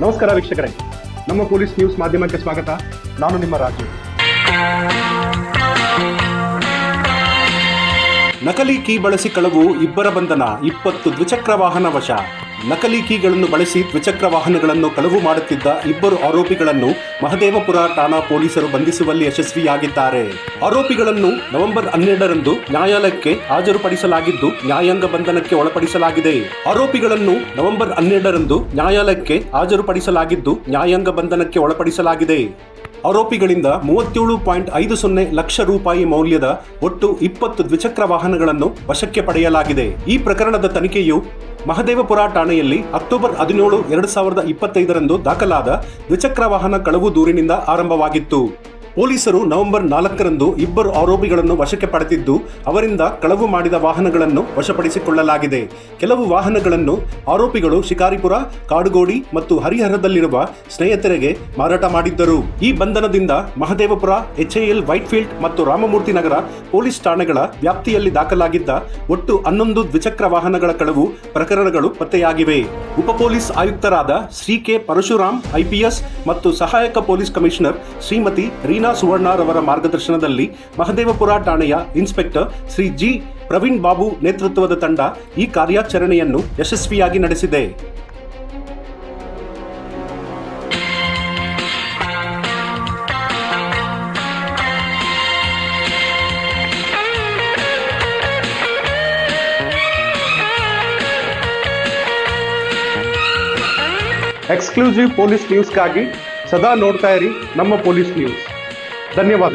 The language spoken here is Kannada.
ನಮಸ್ಕಾರ ವೀಕ್ಷಕರೇ. ನಮ್ಮ ಪೊಲೀಸ್ ನ್ಯೂಸ್ ಮಾಧ್ಯಮಕ್ಕೆ ಸ್ವಾಗತ. ನಾನು ನಿಮ್ಮ ರಾಜು. ನಕಲಿ ಕೀ ಬಳಸಿ ಕಳವು ಇಬ್ಬರ ಬಂಧನ, ಇಪ್ಪತ್ತು ದ್ವಿಚಕ್ರ ವಾಹನ ವಶ. ನಕಲಿ ಕೀಗಳನ್ನು ಬಳಸಿ ದ್ವಿಚಕ್ರ ವಾಹನಗಳನ್ನು ಕಳವು ಮಾಡುತ್ತಿದ್ದ ಇಬ್ಬರು ಆರೋಪಿಗಳನ್ನು ಮಹದೇವಪುರ ಠಾಣಾ ಪೊಲೀಸರು ಬಂಧಿಸುವಲ್ಲಿ ಯಶಸ್ವಿಯಾಗಿದ್ದಾರೆ. ಆರೋಪಿಗಳನ್ನು ನವೆಂಬರ್ ಹನ್ನೆರಡರಂದು ನ್ಯಾಯಾಲಯಕ್ಕೆ ಹಾಜರುಪಡಿಸಲಾಗಿದ್ದು, ನ್ಯಾಯಾಂಗ ಬಂಧನಕ್ಕೆ ಒಳಪಡಿಸಲಾಗಿದೆ. ಆರೋಪಿಗಳನ್ನು ನವೆಂಬರ್ ಹನ್ನೆರಡರಂದು ನ್ಯಾಯಾಲಯಕ್ಕೆ ಹಾಜರುಪಡಿಸಲಾಗಿದ್ದು, ನ್ಯಾಯಾಂಗ ಬಂಧನಕ್ಕೆ ಒಳಪಡಿಸಲಾಗಿದೆ. ಆರೋಪಿಗಳಿಂದ ಮೂವತ್ತೇಳು ಪಾಯಿಂಟ್ ಐದು ಸೊನ್ನೆ ಲಕ್ಷ ರೂಪಾಯಿ ಮೌಲ್ಯದ ಒಟ್ಟು ಇಪ್ಪತ್ತು ದ್ವಿಚಕ್ರ ವಾಹನಗಳನ್ನು ವಶಕ್ಕೆ ಪಡೆಯಲಾಗಿದೆ. ಈ ಪ್ರಕರಣದ ತನಿಖೆಯು ಮಹದೇವಪುರ ಠಾಣೆಯಲ್ಲಿ ಅಕ್ಟೋಬರ್ ಹದಿನೇಳು, ಎರಡು ಸಾವಿರದ ಇಪ್ಪತ್ತೈದರಂದು ದಾಖಲಾದ ದ್ವಿಚಕ್ರ ವಾಹನ ಕಳವು ದೂರಿನಿಂದ ಆರಂಭವಾಗಿತ್ತು. ಪೊಲೀಸರು ನವೆಂಬರ್ ನಾಲ್ಕರಂದು ಇಬ್ಬರು ಆರೋಪಿಗಳನ್ನು ವಶಕ್ಕೆ ಪಡೆದಿದ್ದು, ಅವರಿಂದ ಕಳವು ಮಾಡಿದ ವಾಹನಗಳನ್ನು ವಶಪಡಿಸಿಕೊಳ್ಳಲಾಗಿದೆ. ಕೆಲವು ವಾಹನಗಳನ್ನು ಆರೋಪಿಗಳು ಶಿಕಾರಿಪುರ, ಕಾಡುಗೋಡಿ ಮತ್ತು ಹರಿಹರದಲ್ಲಿರುವ ಸ್ನೇಹಿತರಿಗೆ ಮಾರಾಟ ಮಾಡಿದ್ದರು. ಈ ಬಂಧನದಿಂದ ಮಹದೇವಪುರ, ಎಚ್ಎಎಲ್ ವೈಟ್ಫೀಲ್ಡ್ ಮತ್ತು ರಾಮಮೂರ್ತಿ ನಗರ ಪೊಲೀಸ್ ಠಾಣೆಗಳ ವ್ಯಾಪ್ತಿಯಲ್ಲಿ ದಾಖಲಾಗಿದ್ದ ಒಟ್ಟು ಹನ್ನೊಂದು ದ್ವಿಚಕ್ರ ವಾಹನಗಳ ಕಳವು ಪ್ರಕರಣಗಳು ಪತ್ತೆಯಾಗಿವೆ. ಉಪ ಪೊಲೀಸ್ ಆಯುಕ್ತರಾದ ಶ್ರೀ ಕೆ ಪರಶುರಾಮ್ ಐಪಿಎಸ್ ಮತ್ತು ಸಹಾಯಕ ಪೊಲೀಸ್ ಕಮಿಷನರ್ ಶ್ರೀಮತಿ ರೀನಾ ಸುವರ್ಣರವರ ಮಾರ್ಗದರ್ಶನದಲ್ಲಿ ಮಹದೇವಪುರ ಠಾಣೆಯ ಇನ್ಸ್ಪೆಕ್ಟರ್ ಶ್ರೀ ಜಿ ಪ್ರವೀಣ್ ಬಾಬು ನೇತೃತ್ವದ ತಂಡ ಈ ಕಾರ್ಯಾಚರಣೆಯನ್ನು ಯಶಸ್ವಿಯಾಗಿ ನಡೆಸಿದೆ. ಎಕ್ಸ್ಕ್ಲೂಸಿವ್ ಪೊಲೀಸ್ ನ್ಯೂಸ್ಗಾಗಿ ಸದಾ ನೋಡ್ತಾ ಇರಿ ನಮ್ಮ ಪೊಲೀಸ್ ನ್ಯೂಸ್ धन्यवाद।